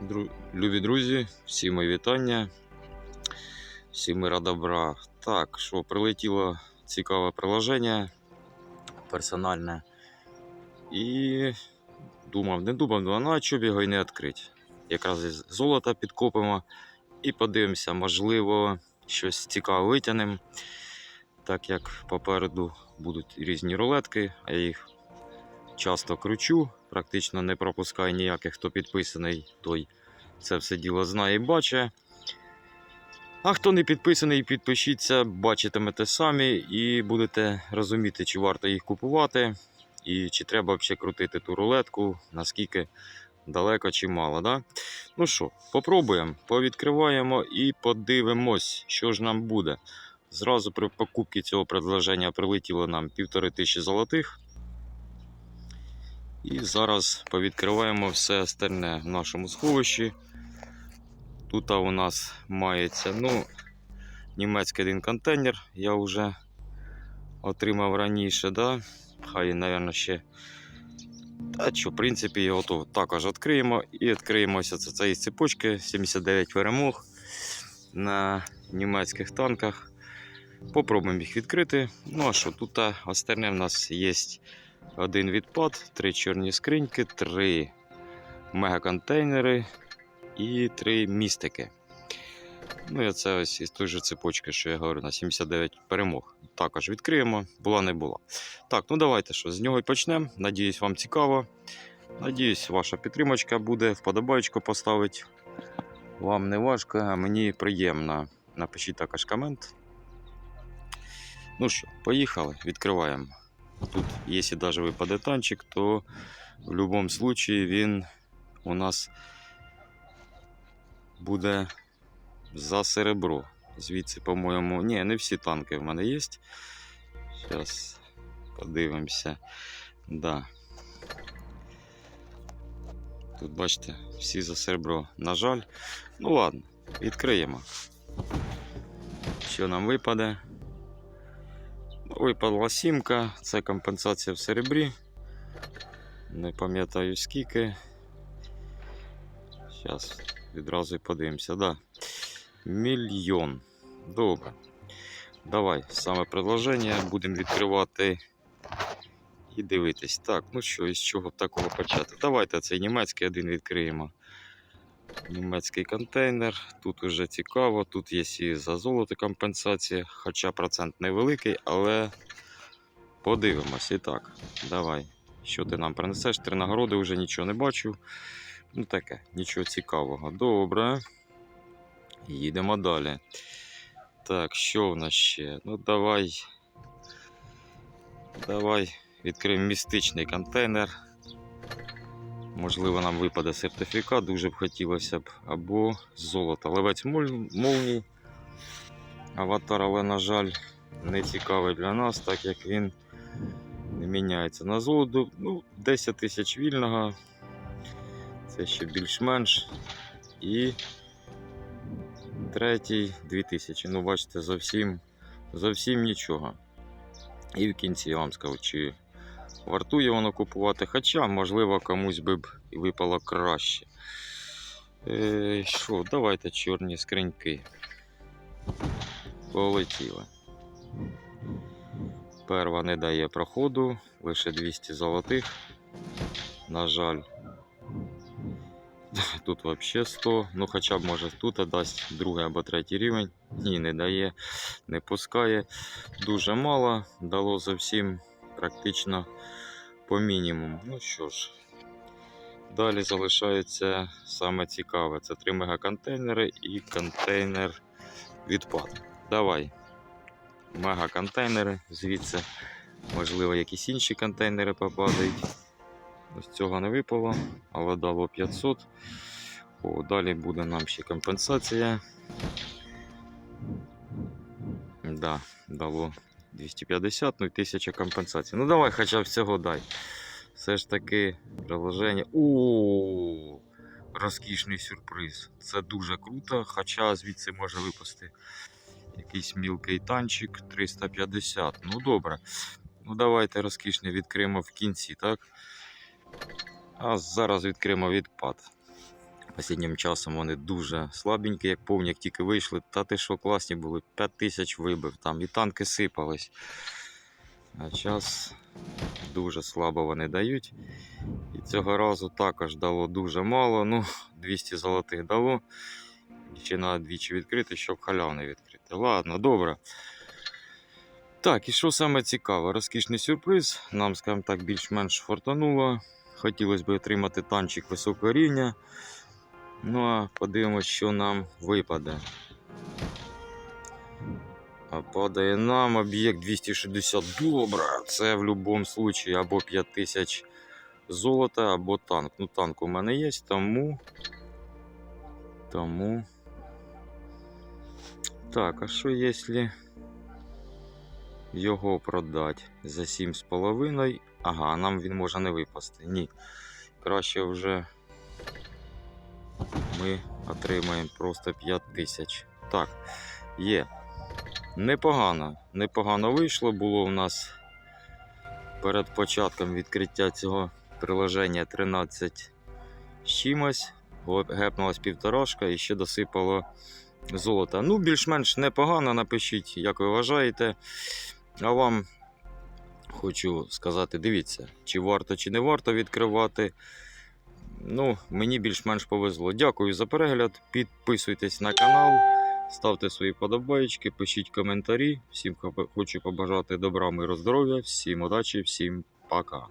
Дру... Любі друзі, всі мої вітання. Всім мира добра. Так, що прилетіло цікаве приложення персональне. І думав, не думав, ну, а на чого б його і не відкрити. Якраз із золота підкопимо і подивимося, можливо, щось цікаве витягнемо. Так як попереду будуть різні рулетки, а я їх часто кручу, практично не пропускаю ніяких, хто підписаний, той це все діло знає і бачить. А хто не підписаний, підпишіться, бачитимете самі і будете розуміти, чи варто їх купувати, і чи треба взагалі крутити ту рулетку, наскільки далеко чи мало. Да? Ну що, попробуємо, повідкриваємо і подивимось, що ж нам буде. Зразу при покупці цього предложення прилетіло нам півтори тисячі золотих. І зараз повідкриваємо все остальне в нашому сховищі. Тут у нас мається ну, німецький один контейнер. Я вже отримав раніше. Да? Хай, мабуть, ще. Та що, в принципі, його також відкриємо. І відкриємося це цієї цепочки 79 перемог на німецьких танках. Попробуємо їх відкрити. Ну а що, тут остальне в нас є один відпад, три чорні скриньки, три мегаконтейнери і три містики. Ну і це ось із тої ж цепочки, що я говорю, на 79 перемог. Також відкриємо, була не була. Так, ну давайте що, з нього і почнемо. Надіюсь, вам цікаво. Надіюсь, ваша підтримочка буде, вподобайку поставити. Вам не важко, а мені приємно. Напишіть також комент. Ну що, поїхали, відкриваємо. Тут, якщо навіть випаде танчик, то в будь-якому випадку він у нас буде за серебро. Звідси, по-моєму, ні, не всі танки в мене є. Зараз подивимося. Да. Тут, бачите, всі за серебро. На жаль. Ну ладно, відкриємо. Що нам випаде? Випала сімка, це компенсація в серебрі. Не пам'ятаю скільки. Зараз відразу і подивимося. Да. Мільйон. Добре. Давай, саме предложення. Будемо відкривати і дивитись. Так, ну що, із чого такого почати? Давайте цей німецький один відкриємо. Німецький контейнер. Тут уже цікаво, тут є і за золото компенсація, хоча процент невеликий, але подивимось. І так, давай. Що ти нам принесеш? Три нагороди вже нічого не бачу. Ну таке, нічого цікавого. Добре. Їдемо далі. Так, що в нас ще? Ну давай. Давай відкриємо містичний контейнер. Можливо, нам випаде сертифікат, дуже б хотілося б. Або золото. Левець молній. Аватар, але, на жаль, не цікавий для нас, так як він не міняється на золото. Ну, 10 тисяч вільного. Це ще більш-менш. І третій 2000. Ну, бачите, зовсім, зовсім нічого. І в кінці я вам скажу, чи вартує воно купувати, хоча, можливо, комусь би б і випало краще. Е, Що, давайте чорні скриньки. Полетіли. Перва не дає проходу, лише 200 золотих. На жаль. Тут взагалі 100. Ну, хоча б може тут дасть другий або третій рівень. Ні, не дає, не пускає. Дуже мало. Дало зовсім практично по мінімуму. Ну що ж, далі залишається саме цікаве. Це три мегаконтейнери і контейнер відпад. Давай. Мегаконтейнери. Звідси, можливо, якісь інші контейнери попадають. Ось цього не випало, але дало 500. О, далі буде нам ще компенсація. Да, дало 250, ну і 1000 компенсацій. Ну давай хоча б цього дай. Все ж таки приложення. О, розкішний сюрприз. Це дуже круто, хоча звідси може випасти якийсь мілкий танчик 350. Ну добре. Ну давайте розкішний відкриємо в кінці, так? А зараз відкриємо відпад. Останнім часом вони дуже слабенькі, як повні, як тільки вийшли. Та ти що класні були, 5 тисяч вибив там, і танки сипались. А час дуже слабо вони дають. І цього разу також дало дуже мало. Ну, 200 золотих дало. І Ще треба двічі відкрити, щоб халявне відкрити. Ладно, добре. Так, і що саме цікаве, розкішний сюрприз. Нам, скажімо так, більш-менш фортануло. Хотілося б отримати танчик високого рівня. Ну а подивимось, що нам випаде. А падає нам об'єкт 260 добре. Це в будь-якому випадку або 5000 золота, або танк. Ну, танк у мене є, тому. Тому. Так, а що якщо його продати за 7,5? Ага, нам він може не випасти. Ні. Краще вже ми отримаємо просто 5 тисяч. Так, є. Непогано. Непогано вийшло. Було у нас перед початком відкриття цього приложення 13 з чимось. Гепнулась півторашка і ще досипало золота. Ну, більш-менш непогано. Напишіть, як ви вважаєте. А вам хочу сказати: дивіться, чи варто, чи не варто відкривати. Ну, мені більш-менш повезло. Дякую за перегляд. Підписуйтесь на канал, ставте свої подобаєчки, пишіть коментарі. Всім хо- хочу побажати добра, миру, здоров'я, всім удачі, всім пока.